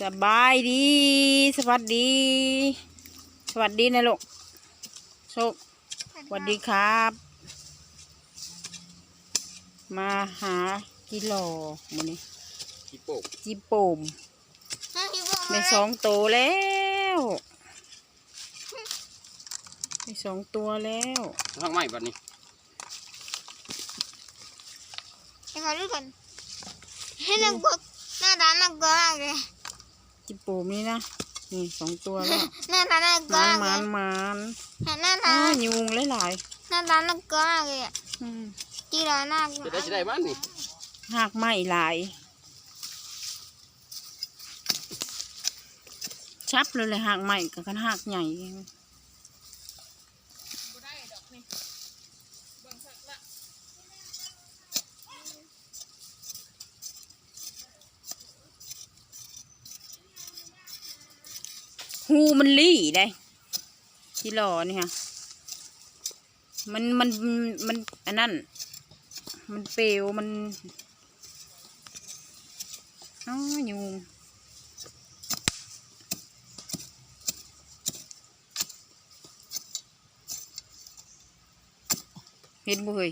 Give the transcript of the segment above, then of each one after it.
สบายดี สวัสดี สวัสดีนะลูกโชคสวัสดีครับ มาหากิโลมันนี้กีโป่งจิโป่มในสองตัวแล้วในสองตัวแล้วข้างไม้บัดนี้ให้เขาดูก่อนให้นักบกหน้าตาน่ากลัวมากเลย จิโป่มนี่นะ นี่สองตัวแล้วหน้าตาน่ากลัวมันมากมันมันเลยหน้าอ้าตาวยุงหลายหน้าตาน่ากลัวมากเลยอะๆอืมจีราน่ากลัวจะได้จะได้บ้านนี่หักไม่หลาย ชับเลยเลยหักใหม่กับกันหักใหญ่ หูมันลี่ได้ที่รอนี่ค่ะ มันมันมันอันนั้น มันเปลวมันอ๋อยุงเห็นบ่เฮ้ย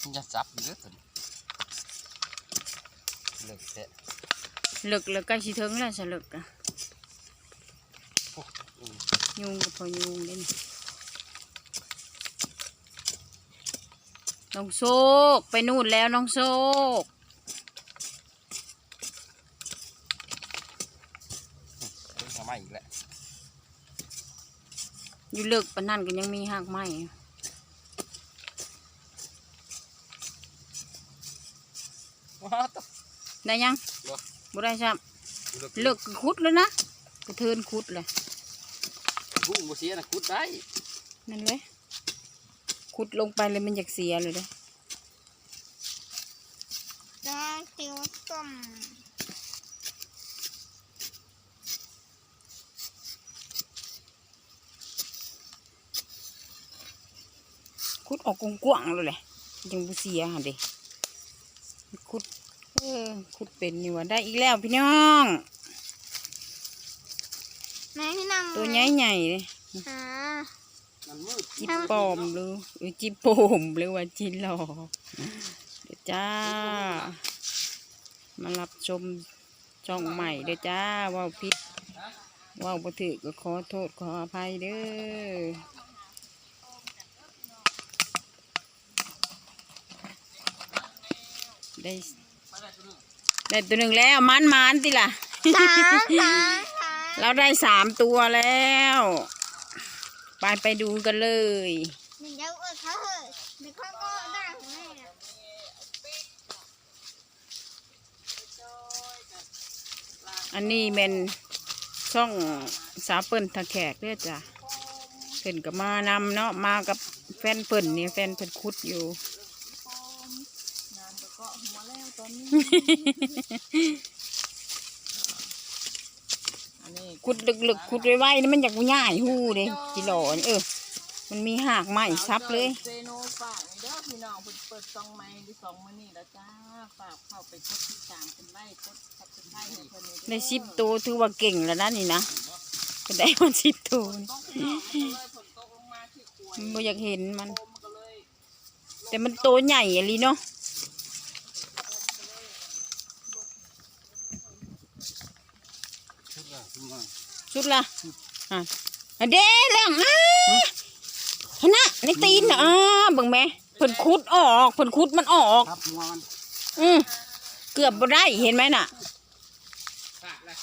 มันจะจับอยู่เด้อตัวนี้เลิกแท้เลิกแล้วใกล้สิถึงแล้วสะเลิกอะยุงก็พอยุงเล่นน้องโซกไปนู่นแล้วน้องโซกข้างไม้อีกแล้วอยู่เลิกปานนั่นก็ยังมีหักไม้ ว้าวต ได้ยังบ่บ่ได้ซ้ำเลิกเลิกก็คุดแล้วนะกระเทินคุดเลยกุ้งบ่เสียนะคุดได้นั่นเลยคุดลงไปเลยมันอยากเสียเลยเด้อจ้าติวต้มคุดออกกว้างๆเลยแหละยังบ่เสียหั่นเด้ คุดเออคุดเป็นนี่ว่าได้อีกแล้วพี่น้อง แม่ที่นั่งตัวใหญ่ๆเลยอ่ามันมืดจิปอมหรือหรือจิโปมหรือว่าจิหลอเดี๋ยวจ้า มารับชมช่องใหม่เด้อจ้าเว่าวพิษว่าวบ่ถือก็ขอโทษขออภัยเด้อ ได้ได้ตัวหนึ่งแล้วมันมันๆติล่ะ สามสามสามเราได้สามตัวแล้ว ไปไปดูกันเลยเดี๋ยวเออเขาเหอะเดี๋ยวเขาก็ได้ของแม่อะอันนี้เป็นช่องสาวเปิ่นทะแขกเด้อจ้ะเพิ่นก็มานำเนาะมากับแฟนเปิ่นเนี่ยแฟนเพิ่นคุดอยู่ ขุดลึกๆขุดไว้ๆนี่มันอยากง่ายหู้เลยกิโลนี่เออ มันมีหากไม้ซับเลยเซโนฝากเด้อพี่น้องเพิ่นเปิดซองไม้ที่สองมื้อนี้แล้วจ้าฝากเข้าไปกดติดตามเพิ่นไล่กดซับสไครต์ให้เพิ่นนี่ได้สิบตัวถือว่าเก่งแล้วนะนี่นะก็ได้มาสิบตัวนี่ต้องพี่น้องมันก็เลยฝนตกลงมาที่ขวดมันบ่อยากเห็นมัน โคมมันก็เลยแต่มันตัวใหญ่อะลีเนาะ ชุดละชุดละสุดละอะอะเด้แล้วอะเห็นนะในตีนน่ะอ่าเบิ่งแม่เพิ่นขุดออกเพิ่นขุดมันออก ครับหัวมันอืมเกือบบ่ได้เห็นไหมน่ะ ขาดละ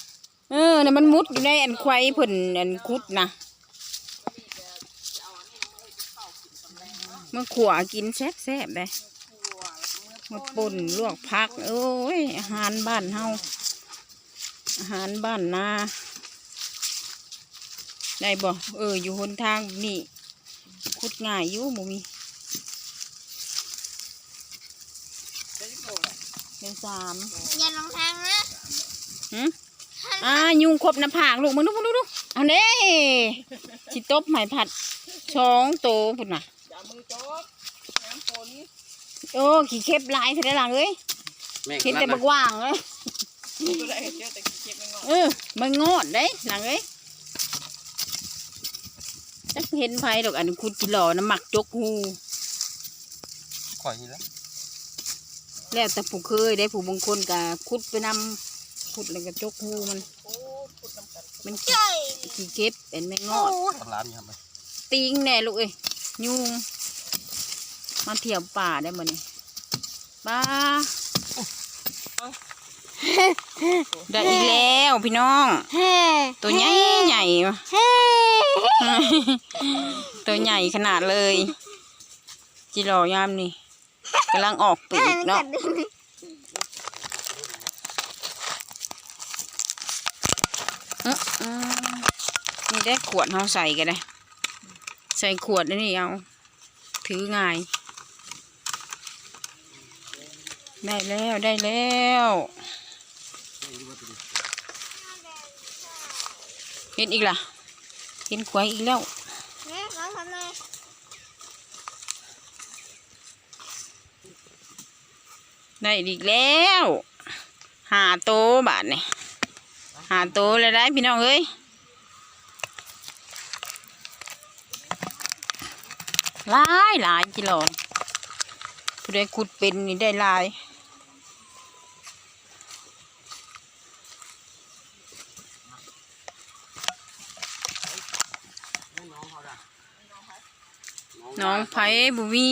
เออเนี่ยมันมุดอยู่ในอันควายเพิ่นอันคุดนะมันขัวกินแซ่บแซ่บๆเลยมาป่นลวกผัก โอ้ย อาหารบ้านเฮา อาหารบ้านนาได้บ่เออ อยู่หนทางนี่คุดง่ายอยู่บ่มีได้ที่โป่งละเป็นสามอย่าลงทางนะหืถ้าอ่ายุงครบหน้าผากลูกมึงดูมึงดูดูเอาเน่ชิตบไหมผัดสองโตพุ่นน่ะอย่ามือโจ๊กน้ำฝนโอ้ ขี้เข็บหลายเท่าไรหลังเอ้ยแม่งเห็นแต่นั่นบันะกว่างเลยก็ได้ เจอแต่ขี้เกียจไม่งอเออมันงอดได้หลังเอ้ยจักเห็นไผดอกอันคุดจิหล่อน้ำหมักจกหูข่อยนี่แหละแล้วแต่ผู้เคยได้ผู้บางคนก็คุดไปนำคุดแล้วก็จกหูมันโอ้พูดน้ำกันมันใช่ขี้เก็บเป็นแม่งอดตลาดนี่ครับไปติงแน่ลูกเอ้ยยุงมาเที่ยวป่าได้มานี่ป้า ได้อีกแล้วพี่น้อง ตัวใหญ่ใหญ่ตัวใหญ่ขนาดเลย จิรอยามนี่กำลังออกปีกเนาะนี่ได้ขวดเราใส่กันเลยใส่ขวดนี่เอา ถือง่าย ได้แล้วได้แล้ว เห็นอีกล่ะ เห็นขวายอีกแล้วแม่ขอทำไมได้อีกแล้วหาโตบาทนี่หาโตเลยได้พี่น้องเอ้ยหลายหลายกิโลผู้ใดขุดเป็นนี่ได้หลาย น้องไผ่บุวี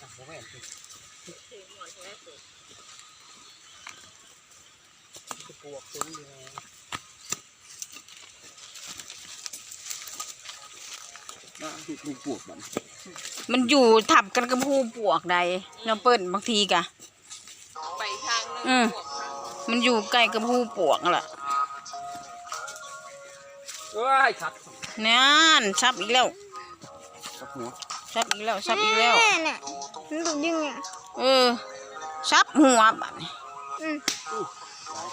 อะบ่แม่นสิจะปวกเต็มเลยลูกปวกมันมันอยู่ทับกันกับผู้ปวกใดเราเปิ้นบางทีกะไปทางนึงอื มมันอยู่ใกล้กับผู้ปวกนั่นแหละเอ้ยขัดนั่นซับอีกแล้วกับหัวซับอีกแล้วซับอีกแล้ว แม่น่ะมันถูกยิงอะเออซับหัวบัดนี้อืม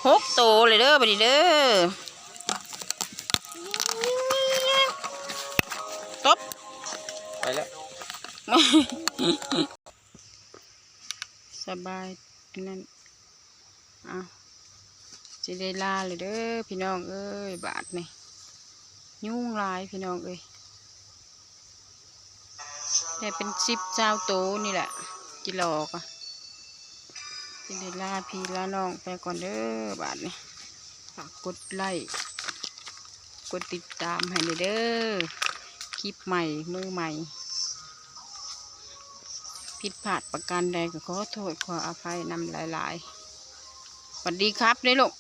หกโตเลยเด้อบัดนี้เด้อตบ ไปแล้วสบายนั่นอะ จะได้ลาเลยเด้อพี่น้องเอ้ยบาทนี่ยุ่งลายพี่น้องเอ้ยได้เป็นสิบเจ้าโตนี่แหละกิโลอกะจะได้ลาพี่ลาน้องไปก่อนเด้อบาทนี่ฝากกดไลค์กดติดตามให้หน่อยเด้อคลิปใหม่มือใหม่ผิดพลาดประการใดก็ขอโทษขออภัยนำหลายๆสวัสดีครับได้ลูก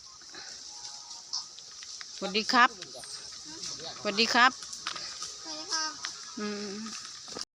สวัสดีครับ สวัสดีครับ อืม